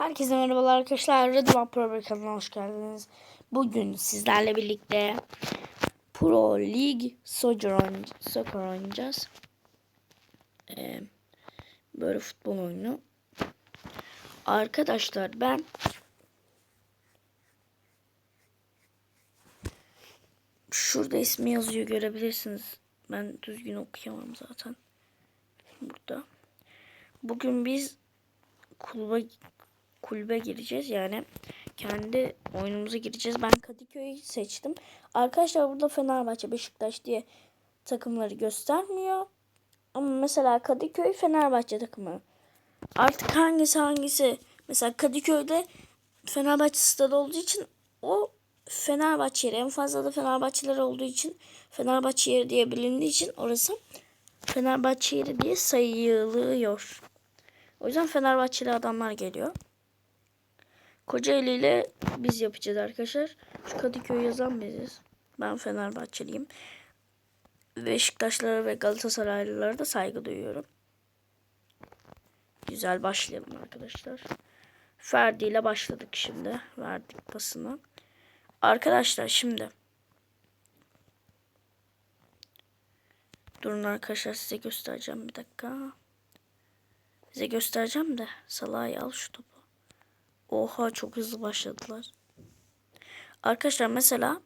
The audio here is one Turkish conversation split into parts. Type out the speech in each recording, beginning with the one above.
Herkese merhabalar arkadaşlar. Rıdvan Pro kanalına hoş geldiniz. Bugün sizlerle birlikte Pro League Soccer, soccer oynayacağız. Ee, böyle futbol oyunu. Arkadaşlar ben Şurada ismi yazıyor görebilirsiniz. Ben düzgün okuyamam zaten. Burada. Bugün biz kulübe kulübe gireceğiz yani kendi oyunumuza gireceğiz. Ben Kadıköy'ü seçtim. Arkadaşlar burada Fenerbahçe, Beşiktaş diye takımları göstermiyor. Ama mesela Kadıköy Fenerbahçe takımı. Artık hangisi hangisi? Mesela Kadıköy'de Fenerbahçe stadı olduğu için o Fenerbahçe yeri. En fazla da Fenerbahçeler olduğu için Fenerbahçe yeri diye bilindiği için orası Fenerbahçe yeri diye sayılıyor. O yüzden Fenerbahçeli adamlar geliyor. Kocaeli ile biz yapacağız arkadaşlar. Şu Kadıköy yazan biziz. Ben Fenerbahçeliyim. Beşiktaşlara ve Galatasaraylılara da saygı duyuyorum. Güzel başlayalım arkadaşlar. Ferdi ile başladık şimdi. Verdik pasını. Arkadaşlar şimdi. Durun arkadaşlar size göstereceğim bir dakika. Size göstereceğim de Salah'ı al şu topu. Oha çok hızlı başladılar. Arkadaşlar mesela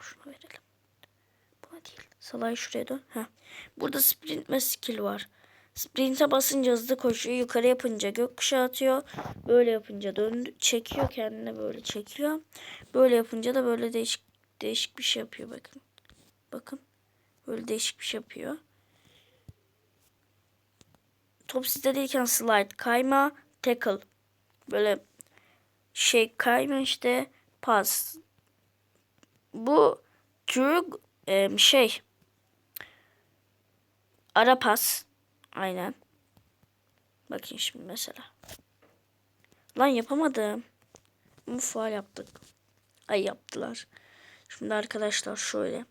şunu verelim. Buna değil. Salah'ı şuraya dön. Heh. Burada sprint ve skill var. Sprint'e basınca hızlı koşuyor. Yukarı yapınca gökkuşağı atıyor. Böyle yapınca döndü, çekiyor kendine böyle çekiyor. Böyle yapınca da böyle değişik değişik bir şey yapıyor bakın. Bakın. Böyle değişik bir şey yapıyor. Top sizde değilken slide, kayma, tackle. Böyle şey kayma işte pas. Bu tür e, şey ara pas. Aynen. Bakın şimdi mesela. Lan yapamadım. Bu faal yaptık. Ay yaptılar. Şimdi arkadaşlar şöyle.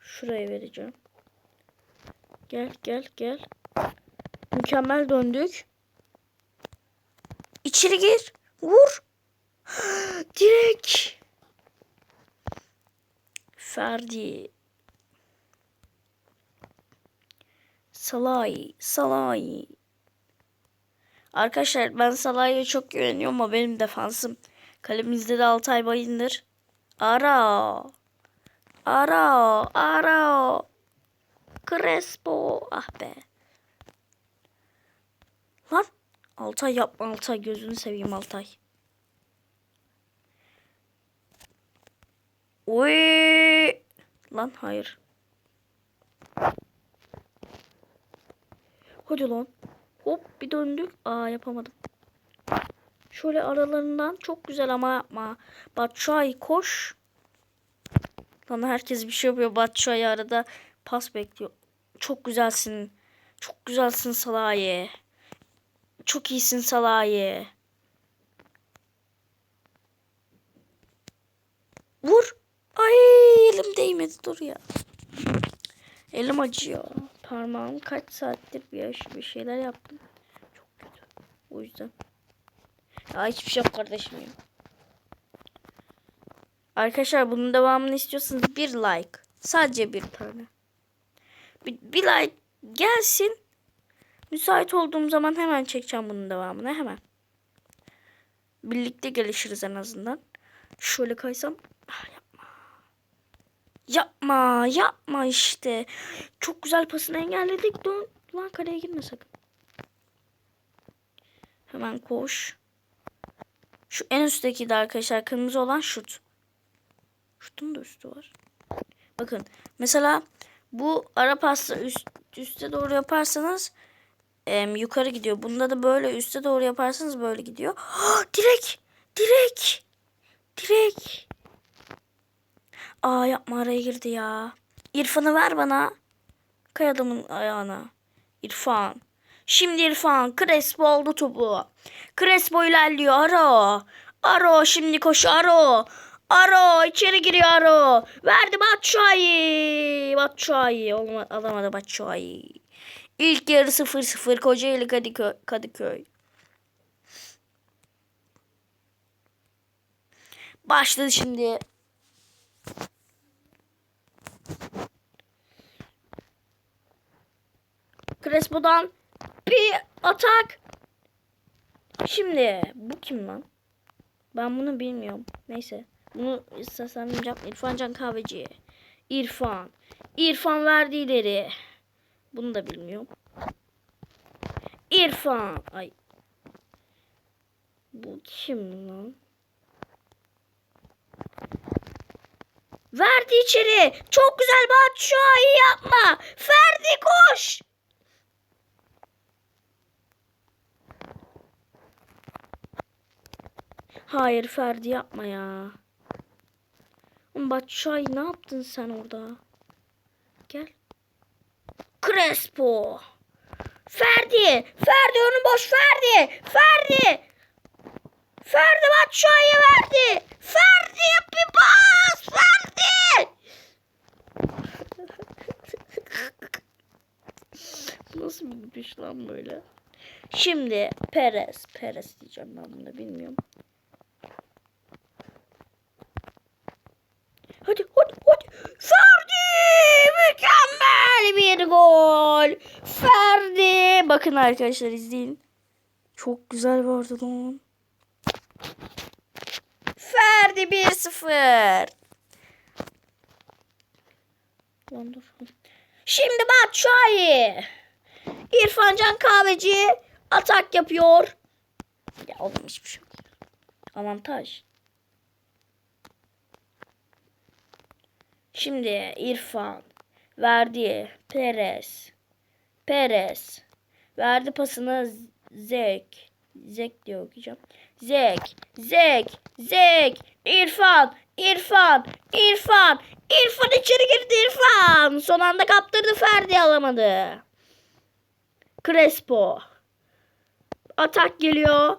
Şuraya vereceğim. Gel gel gel. Mükemmel döndük. İçeri gir. Vur. Direkt. Ferdi. Salay. Salay. Arkadaşlar ben Salah'a çok güveniyorum ama benim defansım. Kalemizde de Altay Bayındır. Ara. Ara. Ara. Crespo. Ah be. Lan. Altay yapma Altay. Gözünü seveyim Altay. Oy. Lan hayır. Hadi lan. Hop bir döndük. Aa yapamadım. Şöyle aralarından çok güzel ama yapma. Batshuayi koş. Lan herkes bir şey yapıyor. Batshuayi arada pas bekliyor. Çok güzelsin. Çok güzelsin Salaye. Çok iyisin Salaye. Vur. Ay elim değmedi dur ya. Elim acıyor. Parmağım kaç saattir bir, bir şeyler yaptım. Çok kötü. O yüzden. Ya hiçbir şey yok kardeşim ya. Arkadaşlar bunun devamını istiyorsanız bir like. Sadece bir tane. Bir, bir like gelsin. Müsait olduğum zaman hemen çekeceğim bunun devamını hemen. Birlikte gelişiriz en azından. Şöyle kaysam. Ah, yapma. Yapma yapma işte. Çok güzel pasını engelledik. Dön. Lan kaleye girme sakın. Hemen koş. Şu en üstteki de arkadaşlar kırmızı olan şut. Şutun da üstü var. Bakın mesela bu ara pasta üst, üste doğru yaparsanız e, yukarı gidiyor. Bunda da böyle üste doğru yaparsanız böyle gidiyor. direk! Direk! Direk! Aa yapma araya girdi ya. İrfan'ı ver bana. Kay adamın ayağına. İrfan. Şimdi İrfan. Crespo aldı topu. Crespo ilerliyor. Aro. Aro şimdi koş Aro. Aro içeri giriyor Aro. Verdi Batshuayi. Batshuayi. Olma, alamadı Batshuayi. İlk yarı 0-0 Kocaeli Kadıköy. Kadıköy. Başladı şimdi. Crespo'dan bir atak. Şimdi bu kim lan? Ben bunu bilmiyorum. Neyse. Bunu seslenmeyeceğim. İrfan Can Kahveci. İrfan. İrfan verdi ileri. Bunu da bilmiyorum. İrfan. Ay. Bu kim lan? Verdi içeri. Çok güzel Batshuayi yapma. Ferdi koş. Hayır Ferdi yapma ya. Batshuayi ne yaptın sen orada? Gel. Crespo. Ferdi. Ferdi önü boş Ferdi. Ferdi. Ferdi Batshuayi'ye verdi. Ferdi bir pas. Ferdi. Nasıl bir gidiş lan böyle? Şimdi Perez. Perez diyeceğim ben bunu bilmiyorum. Hadi hadi hadi. Ferdi mükemmel bir gol. Ferdi. Bakın arkadaşlar izleyin. Çok güzel vardı lan. Ferdi 1-0. Lan dur. Şimdi Batshuayi. İrfan Can Kahveci atak yapıyor. Ya oğlum hiçbir şey yok. Avantaj. Şimdi İrfan verdi Perez. Perez verdi pasını Zek. Zek diye okuyacağım. Zek. Zek. Zek. İrfan. İrfan. İrfan. İrfan içeri girdi İrfan. Son anda kaptırdı Ferdi alamadı. Crespo. Atak geliyor.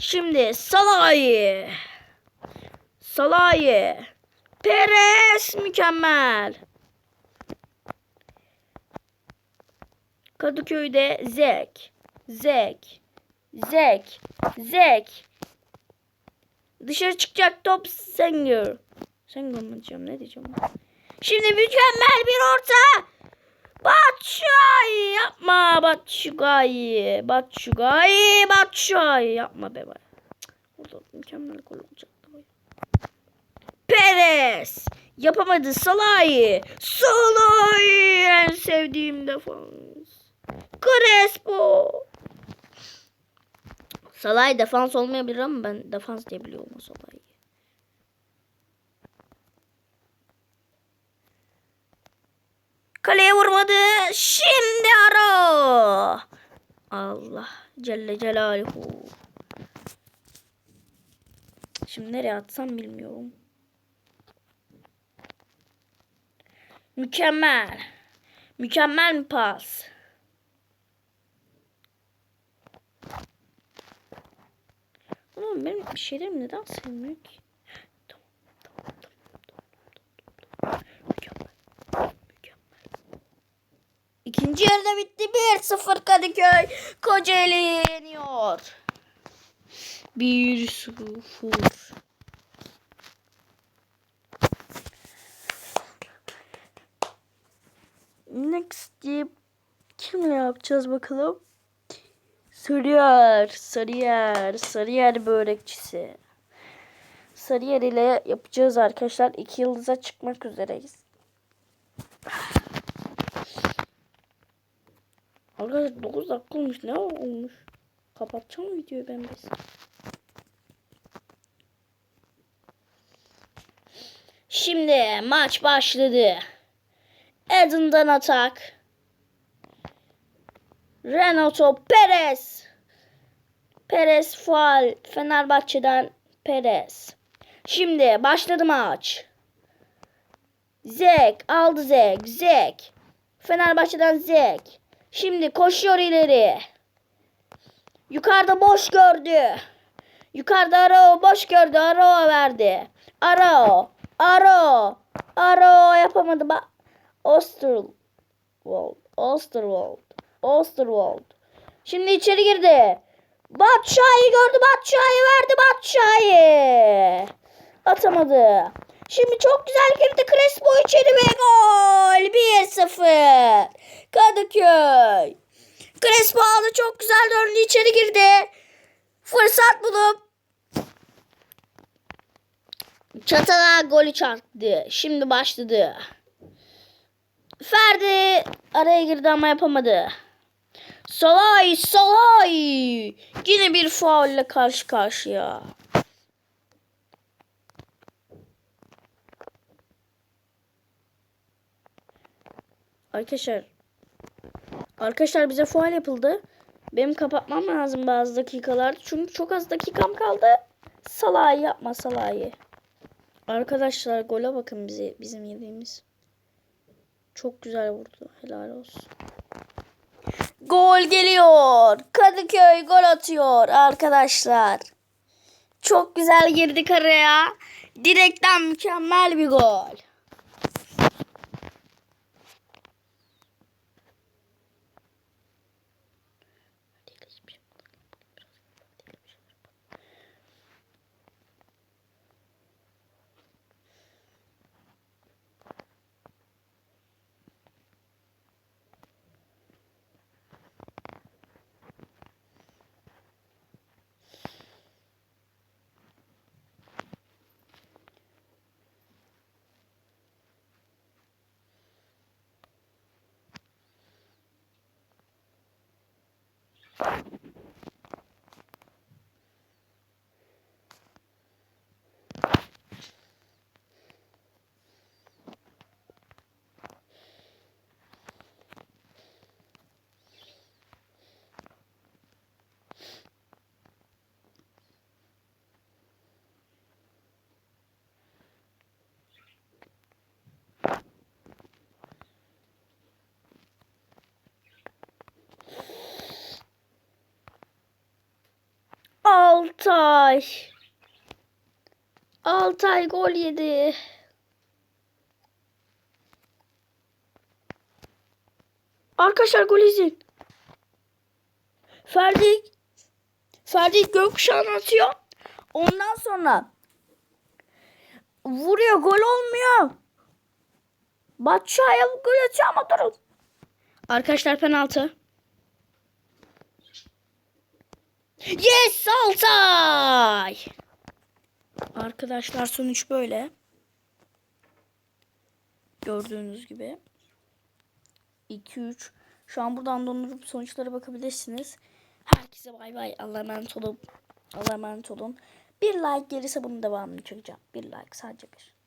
Şimdi Salahi. Salahi. Perez mükemmel. Kadıköy'de Zek. Zek. Zek. Zek. Dışarı çıkacak top Senger. Senger mı diyeceğim ne diyeceğim? Şimdi mükemmel bir orta. Batshuayi yapma Batshuayi. Batshuayi. Batshuayi yapma be. Orada mükemmel gol olacaktı. Perez. Yapamadı Salahi. Salahi en sevdiğim defans. Crespo. Salahi defans olmayabilir ama ben defans diye biliyorum o Salahi'yi. Kaleye vurmadı. Şimdi ara. Allah Celle Celaluhu. Şimdi nereye atsam bilmiyorum. Mükemmel. Mükemmel bir pas. Ama benim bir şeylerim neden sevmiyor ki? Tamam, tamam, tamam. Mükemmel. Mükemmel. İkinci yarıda bitti. 1-0 Kadıköy. Kocaeli yeniyor. 1-0. Yapacağız bakalım? Sarıyer, Sarıyer, Sarıyer börekçisi. Sarıyer ile yapacağız arkadaşlar. İki yıldıza çıkmak üzereyiz. Arkadaşlar 9 dakika olmuş. Ne olmuş? Kapatacağım videoyu ben biz. Şimdi maç başladı. Eden'dan atak. Renato Perez. Perez faal. Fenerbahçe'den Perez. Şimdi başladı maç. Zek aldı Zek. Zek. Fenerbahçe'den Zek. Şimdi koşuyor ileri. Yukarıda boş gördü. Yukarıda Arao boş gördü. Arao verdi. Arao. Arao. Arao yapamadı. Bak. Osterwald. Osterwald. Osterwald. Şimdi içeri girdi. Batshuayi gördü. Batshuayi verdi. Batshuayi. Atamadı. Şimdi çok güzel girdi Crespo içeri ve gol. 1-0. Kadıköy. Crespo aldı çok güzel döndü içeri girdi. Fırsat bulup Çatala golü çarptı. Şimdi başladı. Ferdi araya girdi ama yapamadı. Solay, Solay. Yine bir faulle karşı karşıya. Arkadaşlar. Arkadaşlar bize faul yapıldı. Benim kapatmam lazım bazı dakikalarda. Çünkü çok az dakikam kaldı. Salah'ı yapma Salah'ı. Arkadaşlar gole bakın bize bizim yediğimiz. Çok güzel vurdu. Helal olsun. Gol geliyor. Kadıköy gol atıyor arkadaşlar. Çok güzel girdik araya. Direkten mükemmel bir gol. Altay. Altay gol yedi. Arkadaşlar gol izin. Ferdi Ferdi gökkuşağını atıyor. Ondan sonra vuruyor gol olmuyor. Batşah'ya gol atıyor ama durun. Arkadaşlar penaltı. Yes Altay. Arkadaşlar sonuç böyle. Gördüğünüz gibi. 2-3. Şu an buradan dondurup sonuçlara bakabilirsiniz. Herkese bay bay. Allah'a emanet olun. Allah'a emanet olun. Bir like gelirse bunun devamını çekeceğim. Bir like sadece bir.